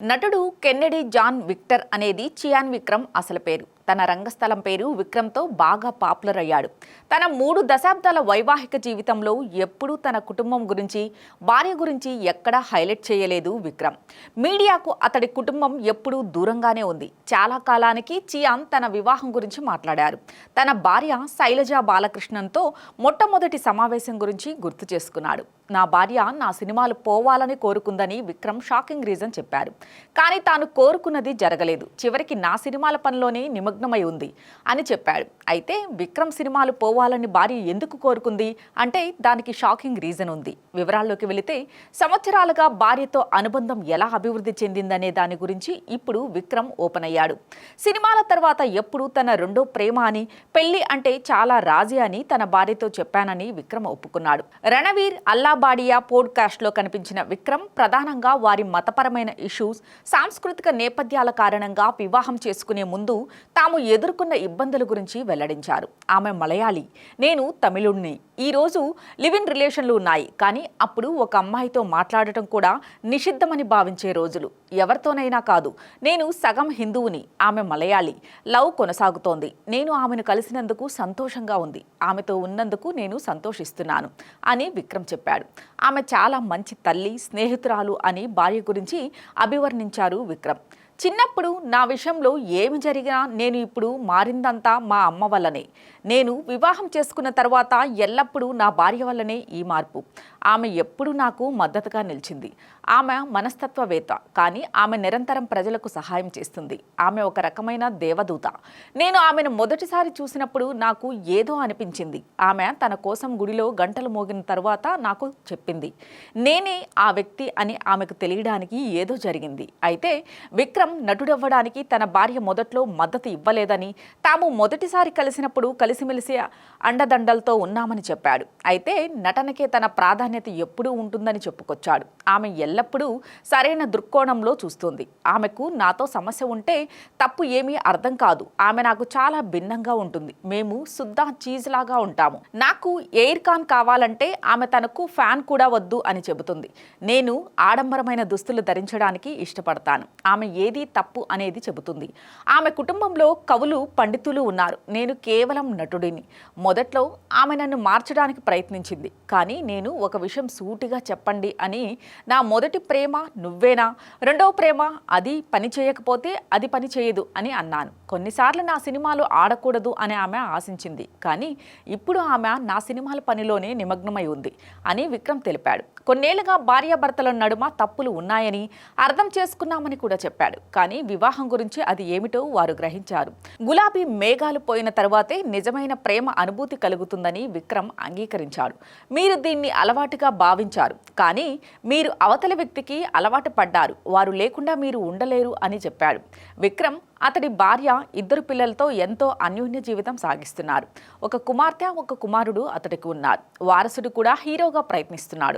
నటుడు Kennedy John Victor అనేది చియాన్ విక్రమ్ అసలు పేరు. తన రంగస్థలం పేరు విక్రమ్తో బాగా పాపులర్ అయ్యాడు. తన మూడు దశాబ్దాల వైవాహిక జీవితంలో ఎప్పుడూ తన కుటుంబం గురించి భార్య గురించి ఎక్కడా హైలైట్ చేయలేదు విక్రమ్. మీడియాకు అతడి కుటుంబం ఎప్పుడూ దూరంగానే ఉంది. చాలా కాలానికి చియాన్ తన వివాహం గురించి మాట్లాడారు. తన భార్య శైలజ బాలకృష్ణన్తో మొట్టమొదటి సమావేశం గురించి గుర్తు చేసుకున్నాడు. నా భార్య నా సినిమాలు పోవాలని కోరుకుందని విక్రమ్ షాకింగ్ రీజన్ చెప్పారు. కానీ తాను కోరుకున్నది జరగలేదు. చివరికి నా సినిమాల పనిలోనే నిమగ్నమై ఉంది అని చెప్పాడు. అయితే విక్రమ్ సినిమాలు పోవాలని భార్య ఎందుకు కోరుకుంది? అంటే దానికి షాకింగ్ రీజన్ ఉంది. వివరాల్లోకి వెళితే సంవత్సరాలుగా భార్యతో అనుబంధం ఎలా అభివృద్ధి చెందిందనే దాని గురించి ఇప్పుడు విక్రమ్ ఓపెన్ అయ్యాడు. సినిమాల తర్వాత ఎప్పుడు తన రెండో ప్రేమ అని పెళ్ళి అంటే చాలా రాజీ అని తన భార్యతో చెప్పానని విక్రమ్ ఒప్పుకున్నాడు. రణవీర్ అల్లాబాడియా పోడ్కాస్ట్లో కనిపించిన విక్రమ్ ప్రధానంగా వారి మతపరమైన ఇష్యూస్ సాంస్కృతిక నేపథ్యాల కారణంగా వివాహం చేసుకునే ముందు తాము ఎదుర్కొన్న ఇబ్బందుల గురించి వెల్లడించారు. ఆమె మలయాళీ. నేను తమిళుణ్ణి. ఈ రోజు లివ్ ఇన్ రిలేషన్లు ఉన్నాయి. కానీ అప్పుడు ఒక అమ్మాయితో మాట్లాడటం కూడా నిషిద్ధమని భావించే రోజులు. ఎవరితోనైనా కాదు. నేను సగం హిందువుని. ఆమె మలయాళీ. లవ్ కొనసాగుతోంది. నేను ఆమెను కలిసినందుకు సంతోషంగా ఉంది. ఆమెతో ఉన్నందుకు నేను సంతోషిస్తున్నాను అని విక్రమ్ చెప్పాడు. ఆమె చాలా మంచి తల్లి స్నేహితురాలు అని భార్య గురించి అభివర్ణించారు విక్రమ్. చిన్నప్పుడు నా విషయంలో ఏమి జరిగినా నేను ఇప్పుడు మారిందంతా మా అమ్మ వల్లనే. నేను వివాహం చేసుకున్న తర్వాత ఎల్లప్పుడూ నా భార్య వల్లనే ఈ మార్పు. ఆమె ఎప్పుడూ నాకు మద్దతుగా నిలిచింది. ఆమె మనస్తత్వవేత్త కానీ ఆమె నిరంతరం ప్రజలకు సహాయం చేస్తుంది. ఆమె ఒక రకమైన దేవదూత. నేను ఆమెను మొదటిసారి చూసినప్పుడు నాకు ఏదో అనిపించింది. ఆమె తన కోసం గుడిలో గంటలు మోగిన తర్వాత నాకు చెప్పింది. నేనే ఆ వ్యక్తి అని ఆమెకు తెలియడానికి ఏదో జరిగింది. అయితే విక్రమ్ నటుడవ్వడానికి తన భార్య మొదట్లో మద్దతు ఇవ్వలేదని తాము మొదటిసారి కలిసినప్పుడు కలిసిమెలిసి అండదండలతో ఉన్నామని చెప్పాడు. అయితే నటనకే తన ప్రాధాన్యత ఎప్పుడూ ఉంటుందని చెప్పుకొచ్చాడు. ఆమె ఎల్లప్పుడూ సరైన దృక్కోణంలో చూస్తుంది. ఆమెకు నాతో సమస్య ఉంటే తప్పు ఏమీ అర్థం కాదు. ఆమె నాకు చాలా భిన్నంగా ఉంటుంది. మేము శుద్ధ చీజ్ లాగా ఉంటాము. నాకు ఎయిర్ కాన్ కావాలంటే ఆమె తనకు ఫ్యాన్ కూడా వద్దు అని చెబుతుంది. నేను ఆడంబరమైన దుస్తులు ధరించడానికి ఇష్టపడతాను. ఆమె ఏది ఏది తప్పు అనేది చెబుతుంది. ఆమె కుటుంబంలో కవులు పండితులు ఉన్నారు. నేను కేవలం నటుడిని. మొదట్లో ఆమె నన్ను మార్చడానికి ప్రయత్నించింది. కానీ నేను ఒక విషయం సూటిగా చెప్పండి అని నా మొదటి ప్రేమ నువ్వేనా? రెండవ ప్రేమ అది పని చేయకపోతే అది పని చేయదు అని అన్నాను. కొన్నిసార్లు నా సినిమాలు ఆడకూడదు అని ఆమె ఆశించింది. కానీ ఇప్పుడు ఆమె నా సినిమాల పనిలోనే నిమగ్నమై ఉంది అని విక్రమ్ తెలిపాడు. కొన్నేళ్ళుగా భార్యాభర్తల నడుమ తప్పులు ఉన్నాయని అర్థం చేసుకున్నామని కూడా చెప్పాడు. కానీ వివాహం గురించి అది ఏమిటో వారు గ్రహించారు. గులాబీ మేఘాలు పోయిన తర్వాతే నిజమైన ప్రేమ అనుభూతి కలుగుతుందని విక్రమ్ అంగీకరించాడు. మీరు దీన్ని అలవాటుగా భావించారు కానీ మీరు అవతలి వ్యక్తికి అలవాటు పడ్డారు వారు లేకుండా మీరు ఉండలేరు అని చెప్పాడు. విక్రమ్ అతడి భార్య ఇద్దరు పిల్లలతో ఎంతో అన్యోన్య జీవితం సాగిస్తున్నారు. ఒక కుమార్తె ఒక కుమారుడు అతడికి ఉన్నారు. వారసుడు కూడా హీరోగా ప్రయత్నిస్తున్నాడు.